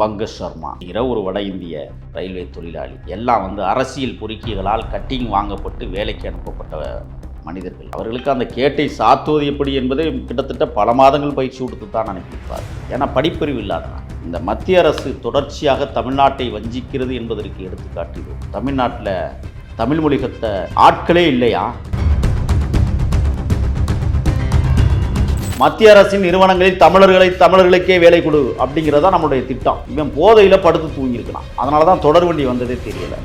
பங்க சர்மா என்கிற ஒரு வட இந்திய ரயில்வே தொழிலாளி. எல்லாம் வந்து அரசியல் பொறுக்கிகளால் கட்டிங் வாங்கப்பட்டு வேலைக்கு அனுப்பப்பட்ட மனிதர்கள். அவர்களுக்கு அந்த கேட்டை சாத்துவது எப்படி என்பதை கிட்டத்தட்ட பல மாதங்கள் பயிற்சி கொடுத்து தான் அனுப்பியிருப்பார். ஏன்னா படிப்பறிவு இல்லாதவன். இந்த மத்திய அரசு தொடர்ச்சியாக தமிழ்நாட்டை வஞ்சிக்கிறது என்பதற்கு எடுத்துக்காட்டு தமிழ்நாட்டில் தமிழ் மொழி கத்த ஆட்களே இல்லையா? மத்திய அரசின் நிறுவனங்களில் தமிழர்களை தமிழர்களுக்கே வேலை கொடு அப்படிங்கிறதா நம்மளுடைய திட்டம். இவன் போதையில் படுத்து தூங்கியிருக்கிறான். அதனால தான் தொடர் வண்டி வந்ததே தெரியல.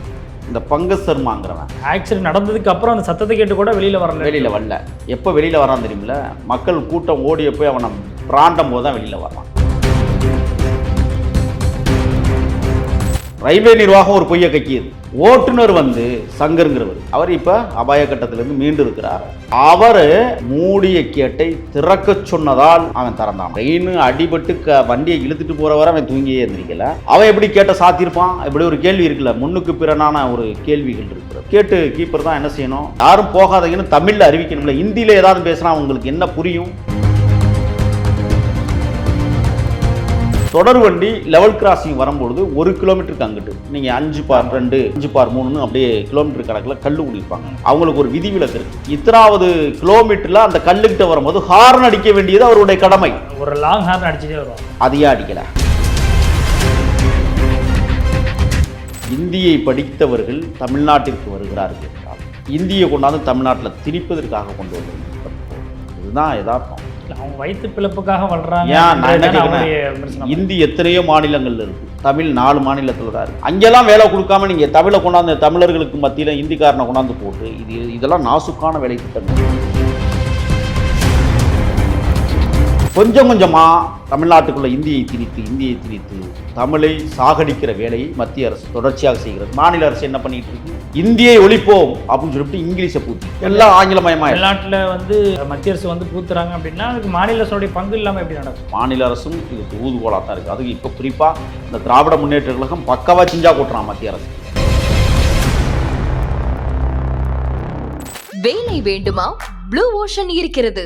இந்த பங்க சர்மாங்கிறவன். ஆக்சிடென்ட் நடந்ததுக்கு அப்புறம் அந்த சத்தத்தை கேட்டு கூட வெளியில வரல. வெளியில் வரல. எப்போ வெளியில் வரான் தெரியுமில்ல? மக்கள் கூட்டம் ஓடிய போய் அவனை பிராண்டும் போது தான் வெளியில் வர்றான். ரயில்வே நிர்வாகம் ஒரு பொய்யை கக்கியது. ஓட்டுநர் வந்து சங்கருங்கிறவர். அவர் இப்போ அபாய கட்டத்திலிருந்து மீண்டு இருக்கிறார் அவர் மூடிய கேட்டை திறக்க சொன்னதால் அவன் திறந்தான். ட்ரெயின் அடிபட்டு க வண்டியை இழுத்துட்டு போறவரை அவன் தூங்கியே இருந்திருக்கல. அவன் எப்படி கேட்ட சாத்திருப்பான் இப்படி ஒரு கேள்வி இருக்குல்ல. முன்னுக்கு பிறனான ஒரு கேள்விகள் இருக்கிறது. கேட்டு கீப்பர் தான் என்ன செய்யணும்? யாரும் போகாதீங்கன்னு தமிழில் அறிவிக்கணும்ல. ஹிந்தியில் ஏதாவது பேசினா உங்களுக்கு என்ன புரியும்? தொடர் வண்டி லெவல் கிராசிங் வரும்பொழுது ஒரு கிலோமீட்டருக்கு அங்கிட்டு. நீங்கள் அஞ்சு பார் ரெண்டு அஞ்சு பார் மூணுன்னு அப்படியே கிலோமீட்டர் கணக்கில் கல் குடிப்பாங்க அவங்களுக்கு ஒரு விதிவிலக்கு இருக்கு. இத்தனாவது கிலோமீட்டரில் அந்த கல்லுக்கிட்ட வரும்போது ஹார்ன் அடிக்க வேண்டியது அவருடைய கடமை. ஒரு லாங் ஹார்ன் அடிச்சுட்டே வருவாங்க. அதையே அடிக்கல. இந்தியை படித்தவர்கள் தமிழ்நாட்டிற்கு வருகிறார்கள் என்றால் இந்தியை கொண்டாந்து தமிழ்நாட்டில் திணிப்பதற்காக கொண்டு வந்தது இதுதான் யதார்த்தம். அவங்க வயிற்று பிழப்புக்காக வளர்றாங்க. இந்தி எத்தனையோ மாநிலங்கள்ல இருக்கு. தமிழ் நாலு மாநிலத்தில் தான் இருக்கு. அங்கெல்லாம் வேலை கொடுக்காம நீங்க தமிழை கொண்டாந்து தமிழர்களுக்கு மத்தியில இந்திக்காரனை கொண்டாந்து போட்டு இது இதெல்லாம் நாசுக்கான வேலை திட்டங்கள் கொஞ்சம் கொஞ்சமா தமிழ்நாட்டுக்குள்ள இந்தியை திணித்து இந்தியை திணித்து தமிழை சாகடிக்கிற வேலையை மத்திய அரசு தொடர்ச்சியாக செய்கிறது. மாநில அரசு என்ன பண்ணிட்டு இருக்கு? இந்தியை ஒழிப்போம் அப்படின்னு சொல்லிட்டு இங்கிலீஷை பூத்தி. எல்லாம் ஆங்கிலமயமா தமிழ்நாட்டுல வந்து மத்திய அரசு வந்து பூத்துறாங்க அப்படின்னா அதுக்கு மாநில அரசோடைய பங்கு இல்லாம எப்படி நடக்கும்? மாநில அரசும் இதுக்கு ஊதுகோலாக தான் இருக்குது அதுக்கு இப்போ குறிப்பாக இந்த திராவிட முன்னேற்ற கழகம் பக்கவா சிஞ்சா கொட்டுறான் மத்திய அரசு. வேலை வேண்டுமா? ப்ளூ ஓஷன் இருக்கிறது.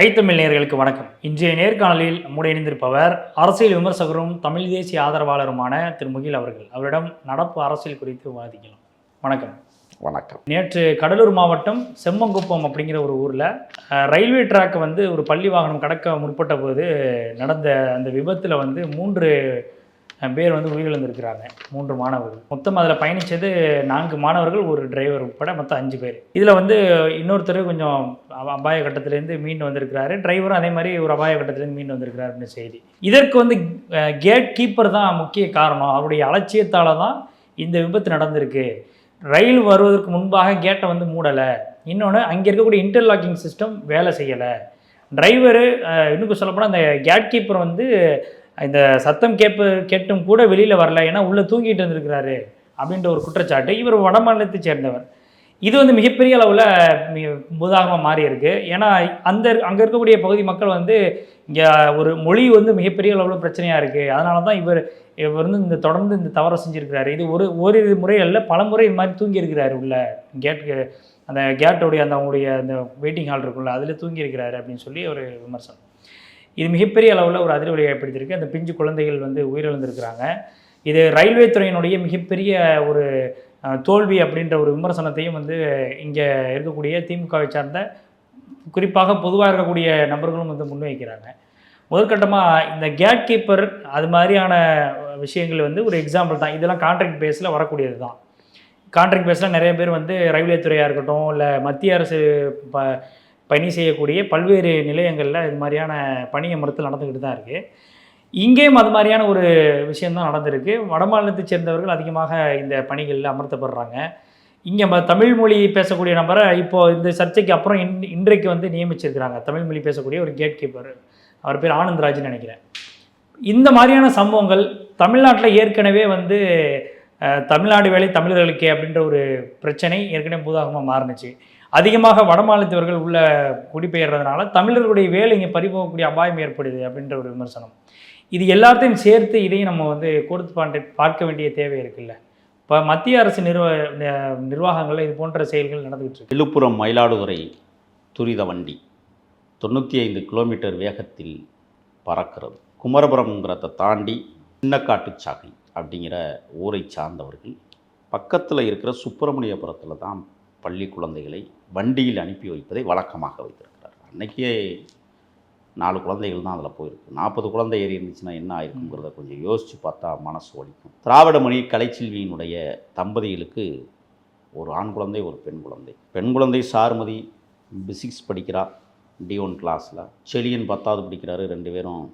ஐத்தமிழ் நேயர்களுக்கு வணக்கம். இன்றைய நேர்காணலில் நம்முடைய இணைந்திருப்பவர் அரசியல் விமர்சகரும் தமிழ் தேசிய ஆதரவாளருமான திரு முகில் அவர்கள். அவரிடம் நடப்பு அரசியல் குறித்து விவாதிக்கலாம். வணக்கம். வணக்கம். நேற்று கடலூர் மாவட்டம் செம்மங்குப்பம் அப்படிங்கிற ஒரு ஊரில் ரயில்வே ட்ராக்கை வந்து ஒரு பள்ளி வாகனம் கடக்க முற்பட்ட போது நடந்த அந்த விபத்தில் வந்து மூன்று பேர் வந்து உயிரிழந்திருக்கிறாங்க. மூன்று மாணவர்கள். மொத்தம் அதில் பயணித்தது நான்கு மாணவர்கள் ஒரு டிரைவர் உட்பட மொத்தம் அஞ்சு பேர். இதில் வந்து இன்னொருத்தர் கொஞ்சம் அபாய கட்டத்திலேருந்து மீண்டு வந்திருக்கிறாரு. டிரைவரும் அதே மாதிரி ஒரு அபாய கட்டத்திலேருந்து மீண்டு வந்திருக்கிறார் அப்படின்னு செய்தி. இதற்கு வந்து கேட் கீப்பர் தான் முக்கிய காரணம். அவருடைய அலட்சியத்தால் தான் இந்த விபத்து நடந்திருக்கு. ரயில் வருவதற்கு முன்பாக கேட்டை வந்து மூடலை. இன்னொன்று அங்கே இருக்கக்கூடிய இன்டர்லாக்கிங் சிஸ்டம் வேலை செய்யலை. டிரைவரு இன்னும் சொல்லப்போனால் அந்த கேட் கீப்பர் வந்து இந்த சத்தம் கேட்பு கேட்டும் கூட வெளியில் வரல ஏன்னா உள்ளே தூங்கிட்டு இருந்திருக்கிறாரு அப்படின்ற ஒரு குற்றச்சாட்டு. இவர் வட மாநிலத்தை சேர்ந்தவர். இது வந்து மிகப்பெரிய அளவில் மிக முதாகமாக மாறி இருக்கு ஏன்னா அந்த அங்கே இருக்கக்கூடிய பகுதி மக்கள் வந்து இங்கே ஒரு மொழி வந்து மிகப்பெரிய அளவில் பிரச்சனையாக இருக்குது அதனால தான் இவர் இவர் வந்து இந்த தொடர்ந்து இந்த தவறை செஞ்சுருக்கிறாரு. இது ஒரு ஒரு முறை அல்ல பல முறை இது மாதிரி தூங்கி இருக்கிறாரு உள்ள. கேட்டுக்கு அந்த கேட்டோடைய அந்த அவங்களுடைய அந்த வெயிட்டிங் ஹால் இருக்குல்ல அதில் தூங்கி இருக்கிறாரு அப்படின்னு சொல்லி ஒரு விமர்சனம். இது மிகப்பெரிய அளவில் ஒரு அதிர்வலை ஏற்படுத்தியிருக்கு. அந்த பிஞ்சு குழந்தைகள் வந்து உயிரிழந்திருக்கிறாங்க. இது ரயில்வே துறையினுடைய மிகப்பெரிய ஒரு தோல்வி அப்படின்ற ஒரு விமர்சனத்தையும் வந்து இங்கே இருக்கக்கூடிய திமுகவை சார்ந்த குறிப்பாக பொதுவாக இருக்கக்கூடிய நபர்களும் வந்து முன்வைக்கிறாங்க. முதற்கட்டமாக இந்த கேட் கீப்பர் அது மாதிரியான விஷயங்கள் வந்து ஒரு எக்ஸாம்பிள் தான். இதெல்லாம் கான்ட்ராக்ட் பேஸில் வரக்கூடியது தான். கான்ட்ராக்ட் பேஸில் நிறைய பேர் வந்து ரயில்வே துறையாக இருக்கட்டும் இல்லை மத்திய அரசு ப பணி செய்யக்கூடிய பல்வேறு நிலையங்களில் இது மாதிரியான பணி அமர்த்தல் நடந்துக்கிட்டு தான் இருக்குது இங்கேயும் அது மாதிரியான ஒரு விஷயம்தான் நடந்திருக்கு. வடமாநிலத்தை சேர்ந்தவர்கள் அதிகமாக இந்த பணிகளில் அமர்த்தப்படுறாங்க. இங்கே தமிழ் மொழி பேசக்கூடிய நபரை இப்போது இந்த சர்ச்சைக்கு அப்புறம் இன் இன்றைக்கு வந்து நியமிச்சிருக்கிறாங்க. தமிழ் மொழி பேசக்கூடிய ஒரு கேட் கீப்பர் அவர் பேர் ஆனந்த்ராஜ்னு நினைக்கிறேன். இந்த மாதிரியான சம்பவங்கள் தமிழ்நாட்டில் ஏற்கனவே வந்து தமிழ்நாடு வேலை தமிழர்களுக்கே அப்படின்ற ஒரு பிரச்சனை ஏற்கனவே பூதாகமாக மாறுனுச்சு. அதிகமாக வடமாநிலத்தவர்கள் உள்ள குடிபெயர்றதுனால தமிழர்களுடைய வேலை இங்கே பறிபோகக்கூடிய அபாயம் ஏற்படுது அப்படின்ற ஒரு விமர்சனம். இது எல்லாத்தையும் சேர்த்து இதையும் நம்ம வந்து கொடுத்து பாண்டு பார்க்க வேண்டிய தேவை இருக்குல்ல. இப்போ மத்திய அரசு நிர்வ ந- இது போன்ற செயல்கள் நடந்துகிட்டு இருக்கு. விழுப்புரம் மயிலாடுதுறை துரித வண்டி தொண்ணூற்றி ஐந்து கிலோமீட்டர் வேகத்தில் பறக்கிறது. குமரபுரம்ங்கிறத தாண்டி சின்னக்காட்டுச்சாகை அப்படிங்கிற ஊரை சார்ந்தவர்கள் பக்கத்தில் இருக்கிற சுப்பிரமணியபுரத்தில் தான் பள்ளி குழந்தைகளை வண்டியில் அனுப்பி வைப்பதை வழக்கமாக வைத்திருக்கிறார். அன்னைக்கே நாலு குழந்தைகள் தான் அதில் போயிருக்கு. நாற்பது குழந்தை ஏறி இருந்துச்சுன்னா என்ன ஆயிருக்குங்கிறத கொஞ்சம் யோசித்து பார்த்தா மனசு வலிக்கும். திராவிடமணி கலைச்செல்வியினுடைய தம்பதிகளுக்கு ஒரு ஆண் குழந்தை ஒரு பெண் குழந்தை. பெண் குழந்தை சாருமதி பிசிக்ஸ் படிக்கிறா டி ஒன் கிளாஸில் செலியன் பத்தாவது படிக்கிறாரு ரெண்டு பேரும்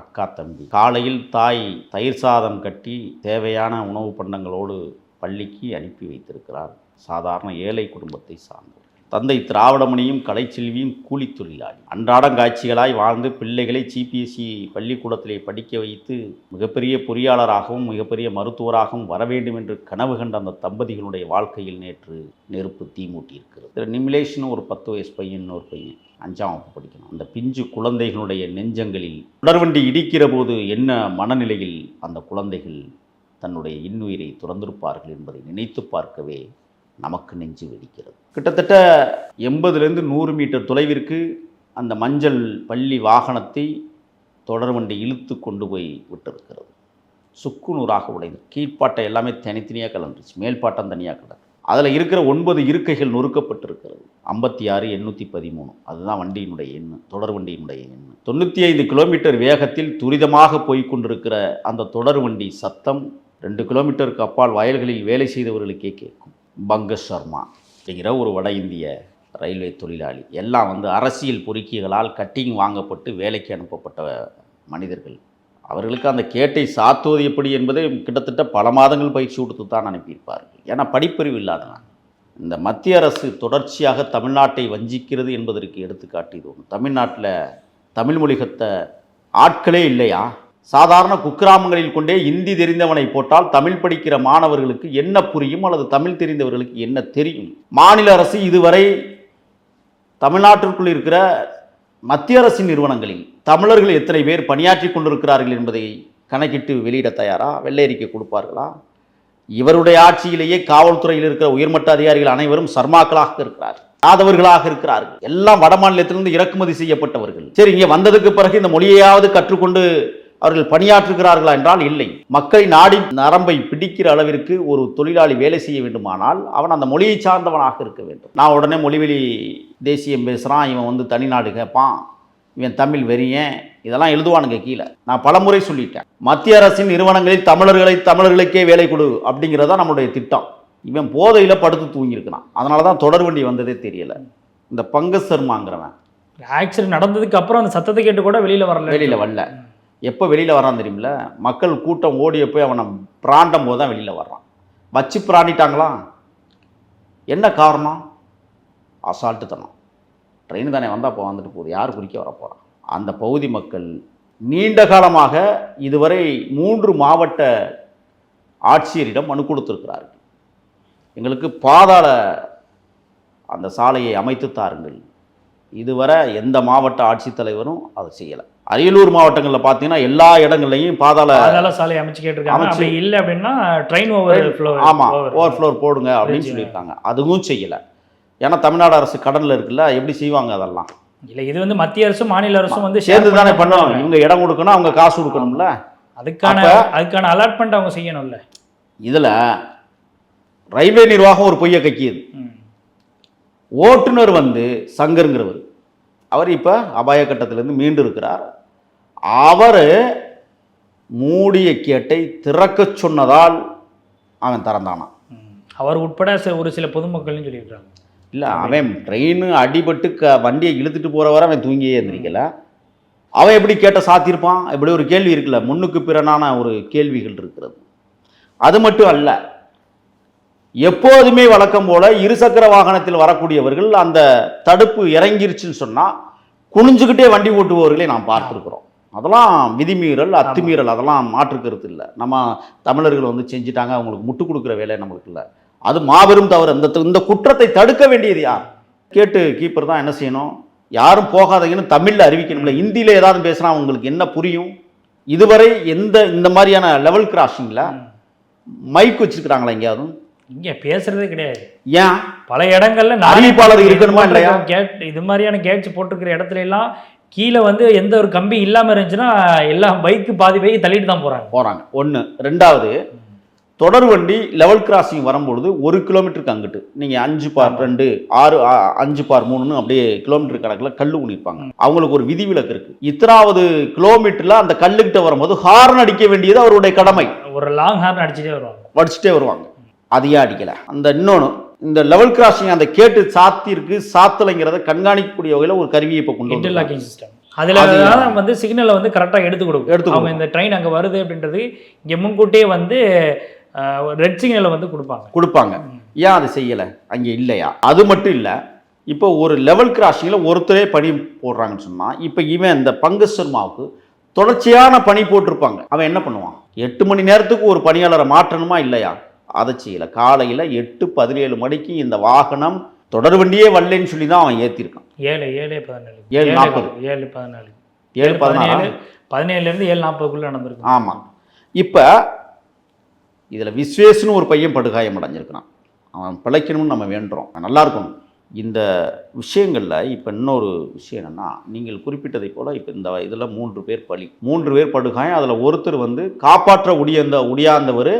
அக்கா தம்பி. காலையில் தாய் தயிர் சாதம் கட்டி தேவையான உணவு பண்டங்களோடு பள்ளிக்கு அனுப்பி வைத்திருக்கிறார். சாதாரண ஏழை குடும்பத்தை சார்ந்தவர். தந்தை திராவிடமணியும் கலைச்செல்வியும் கூலி தொழிலாளி. அன்றாடம் காட்சிகளாய் வாழ்ந்து பிள்ளைகளை சிபிஎஸ்சி பள்ளிக்கூடத்திலே படிக்க வைத்து மிகப்பெரிய பொறியாளராகவும் மிகப்பெரிய மருத்துவராகவும் வர வேண்டும் என்று கனவு கண்ட அந்த தம்பதிகளுடைய வாழ்க்கையில் நேற்று நெருப்பு தீமூட்டியிருக்கிறது திரு நிமிலேஷ்னு ஒரு பத்து வயசு பையன் ஒரு பையன் அஞ்சாம் வகுப்பு படிக்கணும். அந்த பிஞ்சு குழந்தைகளுடைய நெஞ்சங்களில் தொடர்வண்டி இடிக்கிற போது என்ன மனநிலையில் அந்த குழந்தைகள் தன்னுடைய இன்னுயிரை துறந்திருப்பார்கள் என்பதை நினைத்து பார்க்கவே நமக்கு நெஞ்சு வெடிக்கிறது. கிட்டத்தட்ட எண்பதுலேருந்து நூறு மீட்டர் தொலைவிற்கு அந்த மஞ்சள் பள்ளி வாகனத்தை தொடர்வண்டி இழுத்து கொண்டு போய் விட்டிருக்கிறது. சுக்குநூறாக உடைந்து கீழ்ப்பாட்டை எல்லாமே தனித்தனியாக கலந்துருச்சு மேல்பாட்டம் தனியாக கலந்து அதில் இருக்கிற ஒன்பது இருக்கைகள் நொறுக்கப்பட்டிருக்கிறது. ஐம்பத்தி ஆறு எண்ணூற்றி பதிமூணு. அதுதான் வண்டியினுடைய எண்ணு தொடர் வண்டியினுடைய எண்ணு. தொண்ணூற்றி ஐந்து கிலோமீட்டர் வேகத்தில் துரிதமாக போய்கொண்டிருக்கிற அந்த தொடர் வண்டி சத்தம் ரெண்டு கிலோமீட்டருக்கு அப்பால் வயல்களில் வேலை செய்தவர்களுக்கே கேட்கும். பங்க சர்மா அப்படிங்கிற ஒரு வட இந்திய ரயில்வே தொழிலாளி. எல்லாம் வந்து அரசியல் பொறுக்கிகளால் கட்டிங் வாங்கப்பட்டு வேலைக்கு அனுப்பப்பட்ட மனிதர்கள். அவர்களுக்கு அந்த கேட்டை சாத்துவது எப்படி என்பதை கிட்டத்தட்ட பல மாதங்கள் பயிற்சி கொடுத்து தான் அனுப்பியிருப்பார்கள். ஏன்னா படிப்பறிவு இல்லாதவன். இந்த மத்திய அரசு தொடர்ச்சியாக தமிழ்நாட்டை வஞ்சிக்கிறது என்பதற்கு எடுத்துக்காட்டு இது ஒன்று தமிழ்நாட்டில் தமிழ் மொழிகத்த ஆட்களே இல்லையா? சாதாரண குக்கிராமங்களில் கொண்டே இந்தி தெரிந்தவனை போட்டால் தமிழ் படிக்கிற மாணவர்களுக்கு என்ன புரியும் அல்லது தமிழ் தெரிந்தவர்களுக்கு என்ன தெரியும்? மாநில அரசு இதுவரை தமிழ்நாட்டிற்குள் இருக்கிற மத்திய அரசின் நிறுவனங்களில் தமிழர்கள் எத்தனை பேர் பணியாற்றி கொண்டிருக்கிறார்கள் என்பதை கணக்கிட்டு வெளியிட தயாரா? வெள்ளை அறிக்கை கொடுப்பார்களா? இவருடைய ஆட்சியிலேயே காவல்துறையில் இருக்கிற உயர்மட்ட அதிகாரிகள் அனைவரும் சர்மாக்களாக இருக்கிறார் ஆதவர்களாக இருக்கிறார்கள். எல்லாம் வட மாநிலத்திலிருந்து இறக்குமதி செய்யப்பட்டவர்கள். சரி இங்கே வந்ததுக்கு பிறகு இந்த மொழியையாவது கற்றுக்கொண்டு அவர்கள் பணியாற்றுகிறார்களா என்றால் இல்லை. மக்களை நாடி நரம்பை பிடிக்கிற அளவிற்கு ஒரு தொழிலாளி வேலை செய்ய வேண்டுமானால் அவன் அந்த மொழியை சார்ந்தவனாக இருக்க வேண்டும். நான் உடனே மொழிவெளி தேசியம் பேசுகிறான் இவன் வந்து தனிநாடு கேட்பான் இவன் தமிழ் வெறியன் இதெல்லாம் எழுதுவானுங்க கீழே. நான் பலமுறை சொல்லிட்டேன். மத்திய அரசின் நிறுவனங்களில் தமிழர்களை தமிழர்களுக்கே வேலை கொடு அப்படிங்கிறதா நம்மளுடைய திட்டம். இவன் போதையில் படுத்து தூங்கியிருக்கிறான். அதனால தான் தொடர் வண்டி வந்ததே தெரியல. இந்த பங்கு சர்மாங்கிறவன். ஆக்சிடென்ட் நடந்ததுக்கு அப்புறம் அந்த சத்தத்தை கேட்டு கூட வெளியில வரல. வெளியில் வரல. எப்போ வெளியில் வரான் தெரியுமில மக்கள் கூட்டம் ஓடிய போய் அவனை பிராண்டும் போது தான் வெளியில் வர்றான். வச்சு பிராண்டிட்டாங்களா? என்ன காரணம்? அசால்ட்டுத்தனம். ட்ரெயின் தானே வந்தால் இப்போ வந்துட்டு போகுது. யார் குறிக்க வர போகிறான் அந்த பகுதி மக்கள் நீண்ட காலமாக இதுவரை மூன்று மாவட்ட ஆட்சியரிடம் மனு கொடுத்துருக்கிறார்கள். எங்களுக்கு பாதாள அந்த சாலையை அமைத்து தாருங்கள். இதுவரை எந்த மாவட்ட ஆட்சித்தலைவரும் அதை செய்யலை. அரியலூர் மாவட்டங்களில் பார்த்தீங்கன்னா எல்லா இடங்கள்லையும் பாதாள அதனால சாலை அமைச்சு கேட்டிருக்காங்க. அப்படி இல்லை அப்படின்னா ட்ரெயின் ஓவர் ஃப்ளோ ஆமாம் ஓவர் ஃப்ளோர் போடுங்க அப்படின்னு. சொல்லியிருக்காங்க. அதுவும் செய்யலை. ஏன்னா தமிழ்நாடு அரசு கடனில் இருக்குல்ல எப்படி செய்வாங்க அதெல்லாம்? இல்ல இது வந்து மத்திய அரசும் மாநில அரசும் வந்து சேர்ந்து தானே பண்ணி பண்ணணும். பண்ணுவாங்க. இவங்க இடம் கொடுக்கணும் அவங்க காசு கொடுக்கணும்ல. அதுக்கான அதுக்கான அலாட்மெண்ட் அவங்க செய்யணும்ல. இதில் ரயில்வே நிர்வாகம் ஒரு பொய்யை கக்கியது. ஓட்டுநர் வந்து சங்கருங்கிறவர். அவர் இப்போ அபாய கட்டத்திலேருந்து மீண்டு இருக்கிறார். அவர் மூடிய கேட்டை திறக்கச் சொன்னதால் அவன் திறந்தானான். அவர் உட்பட ஒரு சில பொதுமக்கள்னு சொல்லியிருக்காங்க இல்லை அவன் ட்ரெயின் அடிபட்டு க வண்டியை இழுத்துட்டு போகிறவரை அவன் தூங்கியே இருந்திருக்கல அவன் எப்படி கேட்ட சாத்தியிருப்பான்? இப்படி ஒரு கேள்வி இருக்குல்ல முன்னுக்கு பிறனான ஒரு கேள்விகள் இருக்கிறது. அது மட்டும் அல்ல எப்போதுமே வழக்கம் போல இருசக்கர வாகனத்தில் வரக்கூடியவர்கள் அந்த தடுப்பு இறங்கிருச்சுன்னு சொன்னால் குனிஞ்சுக்கிட்டே வண்டி ஓட்டுபவர்களை நாம் பார்த்துருக்குறோம். அதெல்லாம் விதிமீறல் அத்துமீறல் அதெல்லாம் மாற்று கருத்து இல்லை. நம்ம தமிழர்கள் வந்து செஞ்சுட்டாங்க அவங்களுக்கு முட்டு கொடுக்குற வேலை நம்மளுக்கு இல்லை. அது மாபெரும் தவறு. இந்த இந்த குற்றத்தை தடுக்க வேண்டியது யார்? கேட்டு கீப்பர் தான் என்ன செய்யணும்? யாரும் போகாதீங்கன்னு தமிழில் அறிவிக்கணும்ல. ஹிந்தியில் ஏதாவது பேசுனா அவங்களுக்கு என்ன புரியும்? இதுவரை எந்த இந்த மாதிரியான லெவல் கிராசிங்கில் மைக் வச்சிருக்கிறாங்களா எங்கேயாவது? இங்க பேசுறதே கிடையாது. ஏன்? பல இடங்கள்ல அறிவிப்பாளர் இருக்கணுமா இல்லையா? கேட் இது மாதிரியான கேட்ச் போட்டிருக்கிற இடத்துல எல்லாம் கீழே வந்து எந்த ஒரு கம்பி இல்லாம இருந்துச்சுன்னா எல்லாம் பைக்கு பாதி பைக்கு தள்ளிட்டு தான் போறாங்க. போகிறாங்க ஒன்று ரெண்டாவது தொடர் வண்டி லெவல் கிராசிங் வரும்பொழுது ஒரு கிலோமீட்டருக்கு அங்கிட்டு. நீங்கள் அஞ்சு பார் ரெண்டு ஆறு அஞ்சு பார் மூணுன்னு அப்படியே கிலோமீட்டர் கணக்கில் கல் ஊனிருப்பாங்க அவங்களுக்கு ஒரு விதிவிலக்கு இருக்கு. இத்தனாவது கிலோமீட்டரில் அந்த கல்லுக்கிட்ட வரும்போது ஹார்ன் அடிக்க வேண்டியது அவருடைய கடமை. ஒரு லாங் ஹார்ன் அடிச்சுட்டே வருவாங்க. வடிச்சுட்டே வருவாங்க. அதையே அடிக்கலை அந்த இன்னொன்று இந்த லெவல் கிராசிங் அந்த கேட்டு சாத்திருக்கு சாத்தலைங்கிறத கண்காணிக்கக்கூடிய வகையில் ஒரு கருவியை இப்போ கொண்டு இன்டர்லாக்கிங் சிஸ்டம் அதுல அது- தான் வந்து சிக்னலை வந்து கரெக்டா எடுத்து கொடுக்கும். எடுத்து அவங்க. இந்த ட்ரெயின் அங்க வருது அப்படின்றது இங்க முன்கூட்டியே வந்து ரெட் சிக்னலை வந்து கொடுப்பாங்க. கொடுப்பாங்க. ஏன் அது செய்யலை? அங்கே இல்லையா? அது மட்டும் இல்லை இப்போ ஒரு லெவல் கிராசிங்கில் ஒருத்தரே பணி போடுறாங்கன்னு சொன்னால் இப்போ இவன் இந்த பங்கு சர்மாவுக்கு தொடர்ச்சியான பணி போட்டிருப்பாங்க. அவன் என்ன பண்ணுவான்? எட்டு மணி நேரத்துக்கு ஒரு பணியாளரை மாற்றணுமா இல்லையா? அதை செய்யலை காலையில் எட்டு பதினேழு மணிக்கு இந்த வாகனம் தொடர் வண்டியே வரலன்னு சொல்லி தான் அவன் ஏற்றிருக்கான் ஏழு ஏழு பதினேழு. ஏழு நாற்பது. ஏழு பதினாலு. ஏழு பதினாறு பதினேழுல இருந்து ஏழு நாற்பதுக்குள்ள நடந்திருக்கு ஆமாம் இப்போ இதில் விஸ்வேஸ்னு ஒரு பையன் படுகாயம் அடைஞ்சிருக்கிறான். அவன் பிழைக்கணும்னு நம்ம வேண்டுறோம். நல்லா இருக்கணும். இந்த விஷயங்களில் இப்போ இன்னொரு விஷயம் என்னென்னா நீங்கள் குறிப்பிட்டதை போல் இப்போ இந்த இதில் மூன்று பேர் பலி மூன்று பேர் படுகாயம் அதில் ஒருத்தர் வந்து காப்பாற்ற உடியந்த உடியாந்தவர்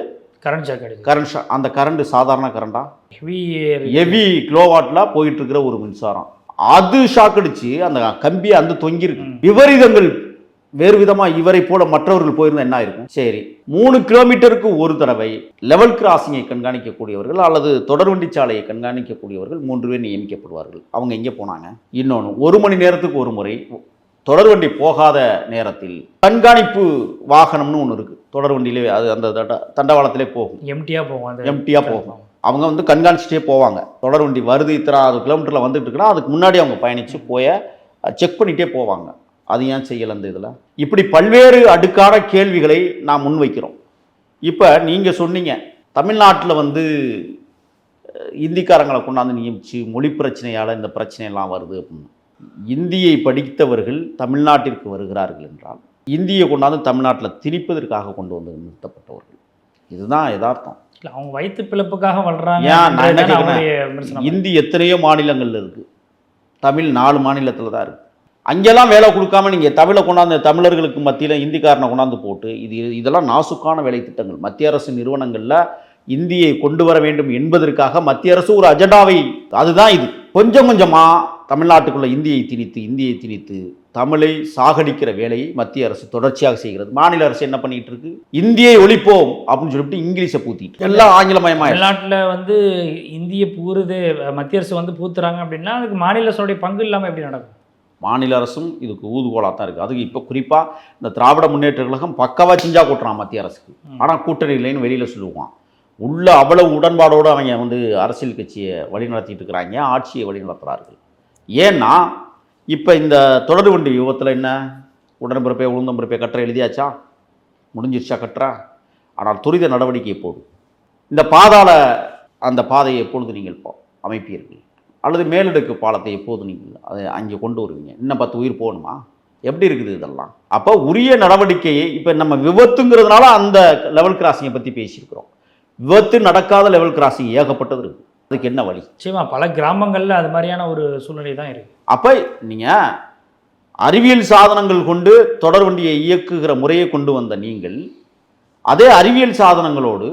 கரண்ட் ஷாக் அடிச்சு கரண்ட் ஷா அந்த கரண்ட் சாதாரண கரண்டா ஹெவி ஹெவி கிலோவாட்டில் போயிட்டு இருக்கிற ஒரு மின்சாரம். அது ஷாக் அடிச்சு அந்த கம்பி அந்த தொங்கியிருக்கு. விபரீதங்கள் வேறு விதமா இவரை போல மற்றவர்கள் போயிருந்தா என்ன இருக்கும் சரி மூணு கிலோமீட்டருக்கு ஒரு தடவை லெவல் கிராசிங்கை கண்காணிக்கக்கூடியவர்கள் அல்லது தொடர்வண்டி சாலையை கண்காணிக்கக்கூடியவர்கள் மூன்று பேர் நியமிக்கப்படுவார்கள். அவங்க எங்கே போனாங்க? இன்னொன்று ஒரு மணி நேரத்துக்கு ஒரு முறை தொடர்வண்டி போகாத நேரத்தில் கண்காணிப்பு வாகனம்னு ஒன்று இருக்கு. தொடர்வண்டியிலே அது அந்த தண்ட- தண்டவாளத்திலே போகும். எம்டியா போகும். அந்த எம்டியா போகும். அவங்க வந்து கண்காணிச்சிட்டே போவாங்க. தொடர் வண்டி வருது இத்தனை கிலோமீட்டரில் வந்துட்டு இருக்குன்னா அதுக்கு முன்னாடி அவங்க பயணித்து போய செக் பண்ணிகிட்டே போவாங்க. அது ஏன் செய்யலை அந்த இதில்? இப்படி பல்வேறு அடுக்கான கேள்விகளை நாம் முன்வைக்கிறோம். இப்போ நீங்கள் சொன்னீங்க தமிழ்நாட்டில் வந்து இந்திக்காரங்களை கொண்டாந்து நியமிச்சு மொழி பிரச்சனையால் இந்த பிரச்சனையெல்லாம் வருது அப்படின்னு. இந்தியை படித்தவர்கள் தமிழ்நாட்டிற்கு வருகிறார்கள் என்றால் இந்தியை கொண்டாந்து தமிழ்நாட்டில் திணிப்பதற்காக கொண்டு வந்து நிறுத்தப்பட்டவர்கள். இதுதான் யதார்த்தம். அவங்க வயிற்று பிழப்புக்காக வளர்றாங்க. இந்தி எத்தனையோ மாநிலங்கள்ல இருக்கு. தமிழ் நாலு மாநிலத்தில் தான் இருக்கு. அங்கெல்லாம் வேலை கொடுக்காம நீங்கள் தமிழை கொண்டாந்து தமிழர்களுக்கு மத்தியில் இந்திக்காரனை கொண்டாந்து போட்டு இது இதெல்லாம் நாசுக்கான வேலை திட்டங்கள். மத்திய அரசு நிறுவனங்களில் இந்தியை கொண்டு வர வேண்டும் என்பதற்காக மத்திய அரசு ஒரு அஜெண்டாவை அதுதான் இது. கொஞ்சம் கொஞ்சமாக தமிழ்நாட்டுக்குள்ள இந்தியை திணித்து இந்தியை திணித்து தமிழை சாகடிக்கிற வேலையை மத்திய அரசு தொடர்ச்சியாக செய்கிறது. மாநில அரசு என்ன பண்ணிட்டு இருக்கு இந்தியை ஒழிப்போம் அப்படின்னு சொல்லிட்டு இங்கிலீஷை பூத்திட்டு. எல்லாம் ஆங்கிலமயமாயிடுச்சு. தமிழ்நாட்டுல வந்து இந்திய பூருது மத்திய அரசு வந்து பூத்துறாங்க அப்படின்னா அதுக்கு மாநில அரசோடைய பங்கு இல்லாம எப்படி நடக்கும்? மாநில அரசும் இதுக்கு ஊதுகோலாக தான் இருக்குது அதுக்கு இப்போ குறிப்பாக இந்த திராவிட முன்னேற்ற கழகம் பக்கவா செஞ்சா கூட்டுறான் மத்திய அரசுக்கு. ஆனால் கூட்டணி இல்லைன்னு வெளியில் சொல்லுவான். உள்ள அவ்வளவு உடன்பாடோடு அவங்க வந்து அரசியல் கட்சியை வழி நடத்திட்டு இருக்கிறாங்க. ஆட்சியை வழி நடத்துகிறார்கள் ஏன்னா இப்போ இந்த தொடர் வண்டி விபத்தில் என்ன? உடன்பிறப்பே உளுந்தம்பிறப்பே கட்டுற எழுதியாச்சா? முடிஞ்சிருச்சா கட்டுறா ஆனால் துரித நடவடிக்கை போடும் இந்த பாதாள அந்த பாதையை எப்பொழுது நீங்கள் அமைப்பீர்கள்? அல்லது மேலடுக்கு பாலத்தை எப்போது நீங்கள் அதை அங்கே கொண்டு வருவீங்க? இன்னும் பத்து உயிர் போகணுமா? எப்படி இருக்குது இதெல்லாம்? அப்போ உரிய நடவடிக்கையை இப்போ நம்ம விபத்துங்கிறதுனால அந்த லெவல் கிராசிங்கை பற்றி பேசியிருக்கிறோம். விபத்து நடக்காத லெவல் கிராசிங் ஏகப்பட்டது இருக்குது அதுக்கு என்ன வழி? நிச்சயமா பல கிராமங்கள்ல அது மாதிரியான ஒரு சூழ்நிலை தான் இருக்கு. அப்போ நீங்கள் அறிவியல் சாதனங்கள் கொண்டு தொடர் வண்டியை இயக்குகிற முறையை கொண்டு வந்த நீங்கள் அதே அறிவியல் சாதனங்களோடு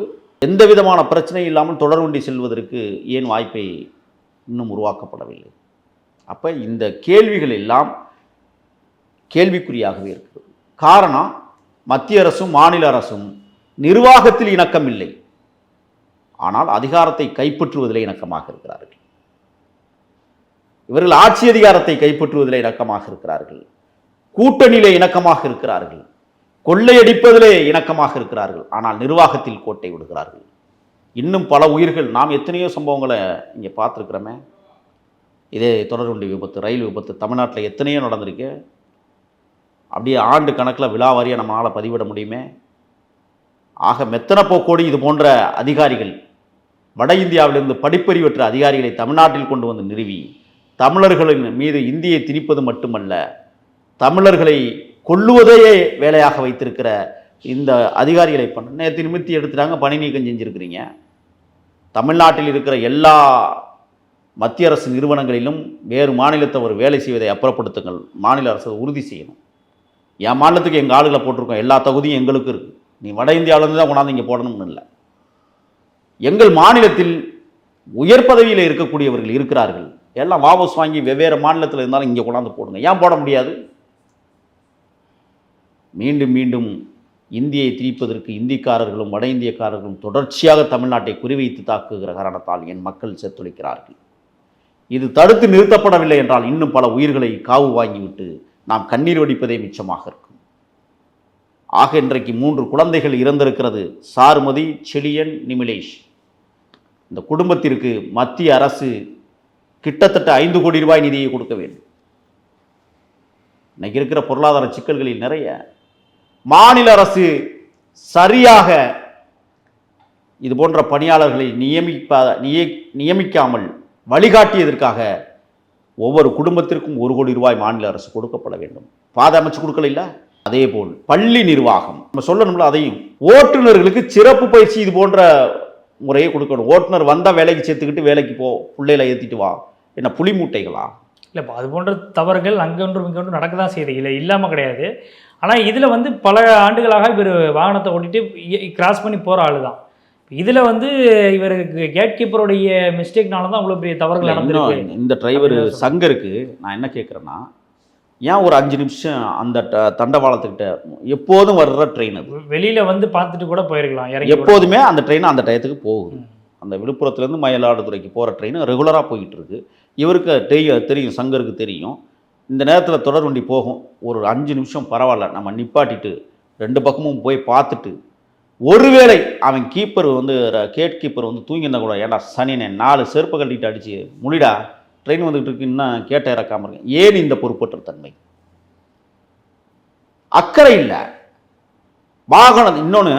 எந்த விதமான பிரச்சனை இல்லாமல் தொடர் வண்டி செல்வதற்கு ஏன் வாய்ப்பை இன்னும் உருவாக்கப்படவில்லை? அப்போ இந்த கேள்விகள் எல்லாம் கேள்விக்குறியாகவே இருக்கிறது. காரணம் மத்திய அரசும் மாநில அரசும் நிர்வாகத்தில் இணக்கம் இல்லை ஆனால் அதிகாரத்தை கைப்பற்றுவதில் இணக்கமாக இருக்கிறார்கள். இவர்கள் ஆட்சி அதிகாரத்தை கைப்பற்றுவதில் இணக்கமாக இருக்கிறார்கள். கூட்டணியிலே இணக்கமாக இருக்கிறார்கள். கொள்ளையடிப்பதிலே இணக்கமாக இருக்கிறார்கள். ஆனால் நிர்வாகத்தில் கோட்டை விடுகிறார்கள். இன்னும் பல உயிர்கள் நாம் எத்தனையோ சம்பவங்களை இங்கே பார்த்துருக்குறோமே. இதே தொடர்வண்டி விபத்து ரயில் விபத்து தமிழ்நாட்டில் எத்தனையோ நடந்திருக்கு. அப்படியே ஆண்டு கணக்கில் விழாவாரியாக நம்மளால் பதிவிட முடியுமே. ஆக மெத்தன போக்கோடு இது போன்ற அதிகாரிகள் வட இந்தியாவிலிருந்து படிப்பறிவற்ற அதிகாரிகளை தமிழ்நாட்டில் கொண்டு வந்து நிறுவி தமிழர்களின் மீது இந்தியை திணிப்பது மட்டுமல்ல தமிழர்களை கொள்ளுவதையே வேலையாக வைத்திருக்கிற இந்த அதிகாரிகளை பண்ண நேற்று நிமித்தி எடுத்துட்டாங்க பணி நீக்கம் செஞ்சுருக்கிறீங்க. தமிழ்நாட்டில் இருக்கிற எல்லா மத்திய அரசு நிறுவனங்களிலும் வேறு மாநிலத்தவர் வேலை செய்வதை அப்புறப்படுத்துங்கள் மாநில அரசு உறுதி செய்யணும். என் மாநிலத்துக்கு எங்கள் ஆளுகளை போட்டிருக்கோம் எல்லா தகுதியும் எங்களுக்கு இருக்குது நீ வட இந்தியாவிலேருந்து தான் கொண்டாந்து இங்கே போடணும்னு இல்லை. எங்கள் மாநிலத்தில் உயர் பதவியில் இருக்கக்கூடியவர்கள் இருக்கிறார்கள். எல்லாம் வாபஸ் வாங்கி வெவ்வேறு மாநிலத்தில் இருந்தாலும் இங்கே கொண்டாந்து போடுங்க. ஏன் போட முடியாது? மீண்டும் மீண்டும் இந்தியை திரிப்பதற்கு இந்திக்காரர்களும் வட இந்தியக்காரர்களும் தொடர்ச்சியாக தமிழ்நாட்டை குறிவைத்து தாக்குகிற காரணத்தால் என் மக்கள் செத்துழைக்கிறார்கள். இது தடுத்து நிறுத்தப்படவில்லை என்றால் இன்னும் பல உயிர்களை காவு வாங்கிவிட்டு நாம் கண்ணீர் வடிப்பதே மிச்சமாக இருக்கும். ஆக இன்றைக்கு மூன்று குழந்தைகள் இறந்திருக்கிறது. சார்மதி செழியன் நிமிலேஷ். இந்த குடும்பத்திற்கு மத்திய அரசு கிட்டத்தட்ட ஐந்து கோடி ரூபாய் நிதியை கொடுக்க வேண்டும். இன்னைக்கு இருக்கிற பொருளாதார சிக்கல்களில் நிறைய. மாநில அரசு சரியாக இது போன்ற பணியாளர்களை நியமிப்பா நிய நியமிக்காமல் வழிகாட்டியதற்காக ஒவ்வொரு குடும்பத்திற்கும் ஒரு கோடி ரூபாய் மாநில அரசு கொடுக்கப்பட வேண்டும். பாதை அமைச்சு கொடுக்கல இல்ல அதே போல் பள்ளி நிர்வாகம். நம்ம சொல்லணும்ல அதையும். ஓட்டுநர்களுக்கு சிறப்பு பயிற்சி இது போன்ற முறையை கொடுக்கணும். ஓட்டுநர் வந்தால் வேலைக்கு சேர்த்துக்கிட்டு வேலைக்கு போ பிள்ளைகளை ஏற்றிட்டு வா. என்ன புலி மூட்டைகளா? இல்லை அது போன்ற தவறுகள் அங்கொன்றும் இங்கொன்றும் நடக்க தான் செய்யுது. இல்லை இல்லாமல் கிடையாது. ஆனால் இதில் வந்து பல ஆண்டுகளாக இவர் வாகனத்தை ஓட்டிட்டு கிராஸ் பண்ணி போகிற ஆளு தான் இதில் வந்து இவருக்கு கேட் கீப்பருடைய மிஸ்டேக்னால தான் அவ்வளோ பெரிய தவறுகள் நடந்திருக்கு. இந்த டிரைவர் சங்கருக்கு நான் என்ன கேட்குறேன்னா ஏன் ஒரு அஞ்சு நிமிஷம் அந்த ட- தண்டவாளத்துக்கிட்ட எப்போதும் வர்ற ட்ரெயின் அது. வெளியில் வந்து பார்த்துட்டு கூட போயிருக்கலாம். எப்போதுமே அந்த ட்ரெயின் அந்த டயத்துக்கு போகுது. அந்த விழுப்புரத்துலேருந்து மயிலாடுதுறைக்கு போகிற ட்ரெயின் ரெகுலராக போயிட்டு இருக்கு இவருக்கு தெரிய தெரியும் சங்கருக்கு தெரியும். இந்த நேரத்தில் தொடர் வண்டி போகும். ஒரு அஞ்சு நிமிஷம் பரவாயில்ல. நம்ம நிப்பாட்டிட்டு ரெண்டு பக்கமும் போய் பார்த்துட்டு ஒருவேளை அவன் கீப்பர் வந்து கேட் கீப்பர் வந்து தூங்கியிருந்தா கூட ஏன்டா சனினே நாலு செருப்பு கட்டிட்டு அடிச்சு முழிடா ட்ரெயின் வந்துகிட்டு இருக்கு இன்னும் கேட்ட இறக்காம இருக்கேன். ஏன் இந்த பொறுப்பற்ற தன்மை? அக்கறை இல்லை. வாகனம் இன்னொன்று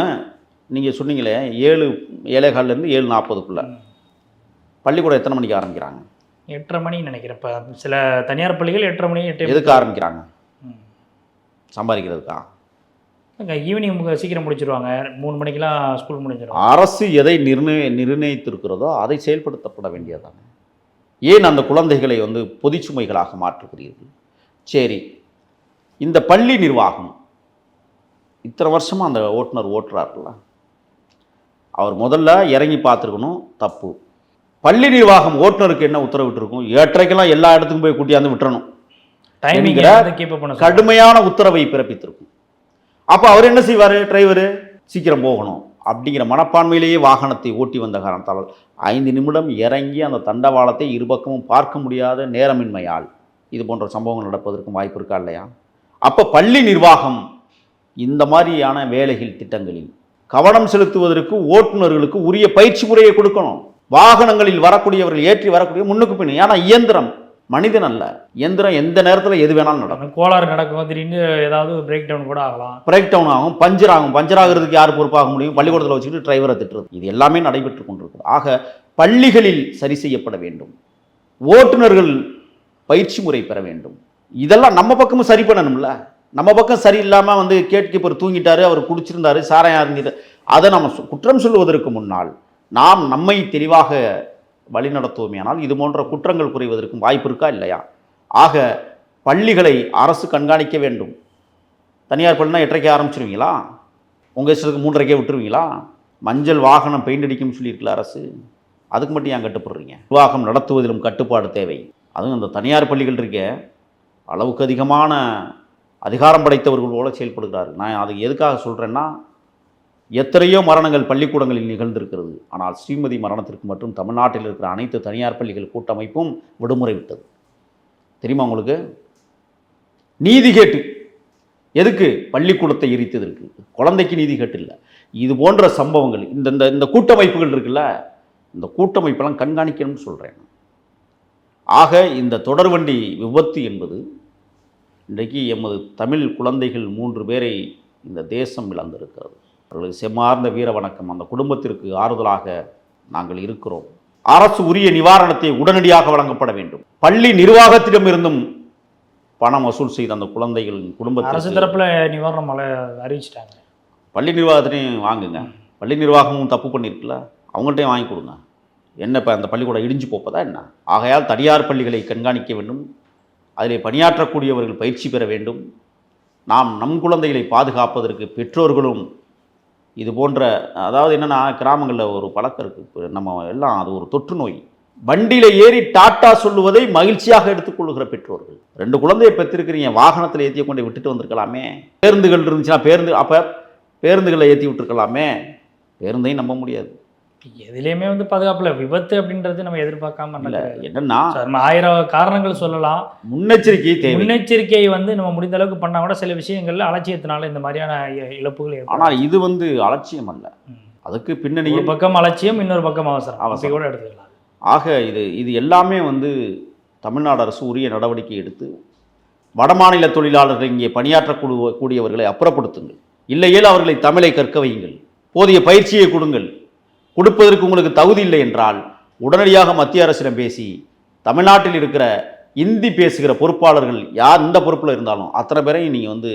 நீங்கள் சொன்னீங்களே ஏழு ஏழே கால்லேருந்து ஏழு நாற்பதுக்குள்ள. பள்ளிக்கூடம் எத்தனை மணிக்கு ஆரம்பிக்கிறாங்க? எட்டரை மணின்னு நினைக்கிறேன் இப்போ சில தனியார் பள்ளிகள் எட்டரை மணி எட்டு எதுக்கு ஆரம்பிக்கிறாங்க. சம்பாதிக்கிறதுக்கா? ஈவினிங் சீக்கிரம் முடிச்சிருவாங்க. மூணு மணிக்கெல்லாம் ஸ்கூல் முடிஞ்சிடும் அரசு எதை நிர்ணய நிர்ணயித்திருக்கிறதோ அதை செயல்படுத்தப்பட வேண்டியதானே ஏன் அந்த குழந்தைகளை வந்து பொதிச்சுமைகளாக மாற்றுகிறீர்கள்? சரி இந்த பள்ளி நிர்வாகம் இத்தனை வருஷமாக அந்த ஓட்டுநர் ஓட்டுறாருல்ல. அவர் முதல்ல இறங்கி பார்த்துருக்கணும் தப்பு. பள்ளி நிர்வாகம் ஓட்டுநருக்கு என்ன உத்தரவிட்டிருக்கும்? ஏற்றைக்கெல்லாம் எல்லா இடத்துக்கும் போய் கூட்டியாந்து விட்டுறணும். டைமிங் என்கிற கீப் பண்ண சொல்லுங்க. கடுமையான உத்தரவை பிறப்பித்திருக்கும். அப்போ அவர் என்ன செய்வார்? டிரைவரு சீக்கிரம் போகணும். அப்படிங்கிற மனப்பான்மையிலேயே வாகனத்தை ஓட்டி வந்த காரணத்தால் ஐந்து நிமிடம் இறங்கி அந்த தண்டவாளத்தை இருபக்கமும் பார்க்க முடியாத நேரமின்மையால் இது போன்ற சம்பவங்கள் நடப்பதற்கும் வாய்ப்பு இருக்கா இல்லையா? அப்போ பள்ளி நிர்வாகம் இந்த மாதிரியான வேலைகள் திட்டங்களில் கவனம் செலுத்துவதற்கு ஓட்டுநர்களுக்கு உரிய பயிற்சி முறையை கொடுக்கணும். வாகனங்களில் வரக்கூடியவர்கள் ஏற்றி வரக்கூடிய முன்னுக்கு பின் ஏன்னா இயந்திரம் மனிதன் அல்ல. இயந்திரம் எந்த நேரத்தில் எது வேணாலும் நடக்கும். கோளாறு நடக்கும். திடீர்னு ஏதாவது பிரேக் டவுன் கூட ஆகலாம். பிரேக் டவுன் ஆகும் பஞ்சர் ஆகும். பஞ்சர் ஆகிறதுக்கு யார் பொறுப்பாக முடியும்? பள்ளிக்கூடத்தில் வச்சுக்கிட்டு டிரைவரை திட்டுறது. இது எல்லாமே நடைபெற்று கொண்டிருக்கு ஆக பள்ளிகளில் சரி செய்யப்பட வேண்டும். ஓட்டுநர்கள் பயிற்சி முறை பெற வேண்டும். இதெல்லாம் நம்ம பக்கமும் சரி பண்ணணும்ல. நம்ம பக்கம் சரியில்லாமல் வந்து கேட் கீப்பர் தூங்கிட்டாரு அவர் குடிச்சிருந்தாரு சாராயம் இருந்துட்டு அதை நம்ம குற்றம் சொல்வதற்கு முன்னால் நாம் நம்மை தெளிவாக வழிநடத்துவோமேயானால் இது போன்ற குற்றங்கள் குறைவதற்கும் வாய்ப்பு இருக்கா? இல்லையா? ஆக பள்ளிகளை அரசு கண்காணிக்க வேண்டும். தனியார் பள்ளினா எட்டரைக்கே ஆரம்பிச்சிருவீங்களா? உங்கள் இஷ்டத்துக்கு மூன்றரைக்கே விட்டுருவீங்களா? மஞ்சள் வாகனம் பெயிண்ட் அடிக்கும்னு சொல்லியிருக்கல அரசு. அதுக்கு மட்டும் ஏன் கட்டுப்படுறீங்க? நிர்வாகம் நடத்துவதிலும் கட்டுப்பாடு தேவை. அதுவும் அந்த தனியார் பள்ளிகள் இருக்கே. அளவுக்கு அதிகமான அதிகாரம் படைத்தவர்கள் போல செயல்படுகிறார்கள். நான் அது எதுக்காக சொல்கிறேன்னா எத்தனையோ மரணங்கள் பள்ளிக்கூடங்களில் நிகழ்ந்திருக்கிறது. ஆனால் ஸ்ரீமதி மரணத்திற்கு மட்டும் தமிழ்நாட்டில் இருக்கிற அனைத்து தனியார் பள்ளிகள் கூட்டமைப்பும் விடுமுறை விட்டது. தெரியுமா உங்களுக்கு? நீதி கேட்டு. எதுக்கு? பள்ளிக்கூடத்தை எரித்ததற்கு குழந்தைக்கு நீதி கேட்டு இல்லை. இது போன்ற சம்பவங்கள் இந்த இந்த இந்த கூட்டமைப்புகள் இருக்குல்ல இந்த கூட்டமைப்பெல்லாம் கண்காணிக்கணும்னு சொல்கிறேன் ஆக இந்த தொடர்வண்டி விபத்து என்பது இன்றைக்கு எமது தமிழ் குழந்தைகள் மூன்று பேரை இந்த தேசம் இழந்திருக்கிறது. அவர்களுக்கு செம்மார்ந்த வீர வணக்கம் அந்த குடும்பத்திற்கு ஆறுதலாக நாங்கள் இருக்கிறோம். அரசு உரிய நிவாரணத்தை உடனடியாக வழங்கப்பட வேண்டும். பள்ளி நிர்வாகத்திடம் இருந்தும் பணம் வசூல் செய்த அந்த குழந்தைகளின் அரசு குடும்பத்திற்கு தரப்புல நிவாரணம் அறிவிச்சிட்டாங்க. பள்ளி நிர்வாகத்திலையும் வாங்குங்க. பள்ளி நிர்வாகமும் தப்பு பண்ணியிருக்குல்ல அவங்கள்ட்டையும் வாங்கி கொடுங்க. என்ன இப்போ அந்த பள்ளிக்கூடம் இடிஞ்சு போப்பதா என்ன? ஆகையால் தனியார் பள்ளிகளை கண்காணிக்க வேண்டும். அதிலே பணியாற்றக்கூடியவர்கள் பயிற்சி பெற வேண்டும். நாம் நம் குழந்தைகளை பாதுகாப்பதற்கு பெற்றோர்களும் இது போன்ற அதாவது என்னென்னா கிராமங்களில் ஒரு பழக்கம் இருக்குது நம்ம எல்லாம் அது ஒரு தொற்று நோய். வண்டியில் ஏறி டாட்டா சொல்லுவதை மகிழ்ச்சியாக எடுத்துக்கொள்கிற பெற்றோர்கள். ரெண்டு குழந்தையை பெற்றிருக்கிறீங்க வாகனத்தில் ஏற்றி கொண்டு விட்டுட்டு வந்திருக்கலாமே. பேருந்துகள் இருந்துச்சுன்னா பேருந்து அப்போ பேருந்துகளை ஏற்றி விட்டுருக்கலாமே. பேருந்தையும் நம்ப முடியாது. எதுலேயுமே வந்து பாதுகாப்புல விபத்து அப்படின்றது நம்ம எதிர்பார்க்காம இல்லை. என்னன்னா நம்ம ஆயிரம் காரணங்கள் சொல்லலாம். முன்னெச்சரிக்கை தேவை. முன்னெச்சரிக்கை வந்து நம்ம முடிந்த அளவுக்கு பண்ணா கூட சில விஷயங்கள்ல அலட்சியத்தினால இந்த மாதிரியான இழப்புகள் ஆனால் இது வந்து அலட்சியம் அல்ல. அதுக்கு ஒரு பின்னணியில் பக்கம் அலட்சியம் இன்னொரு பக்கம் அவசரம். அப்படி கூட எடுத்துக்கலாம். ஆக இது இது எல்லாமே வந்து தமிழ்நாடு அரசு உரிய நடவடிக்கை எடுத்து வடமாநில தொழிலாளர்கள் இங்கே பணியாற்றக்கூடிய கூடியவர்களை அப்புறப்படுத்துங்கள். இல்லையேல் அவர்களை தமிழை கற்க வையுங்கள். போதிய பயிற்சியை கொடுங்கள். கொடுப்பதற்கு உங்களுக்கு தகுதி இல்லை என்றால் உடனடியாக மத்திய அரசிடம் பேசி தமிழ்நாட்டில் இருக்கிற இந்தி பேசுகிற பொறுப்பாளர்கள் யார் இந்த பொறுப்பில் இருந்தாலும் அத்தனை பேரையும் நீங்கள் வந்து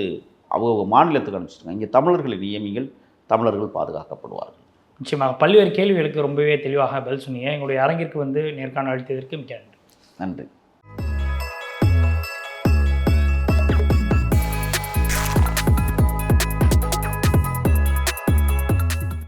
அவங்க மாநிலத்துக்கு அனுப்பிச்சிடுங்க. இங்கே தமிழர்களை நியமிங்கள் தமிழர்கள் பாதுகாக்கப்படுவார்கள். நிச்சயமாக. பல்வேறு கேள்விகளுக்கு ரொம்பவே தெளிவாக பதில் சொன்னீங்க. எங்களுடைய அரங்கிற்கு வந்து நேர்காணல் அளித்ததற்கு மிக்க நன்றி. நன்றி.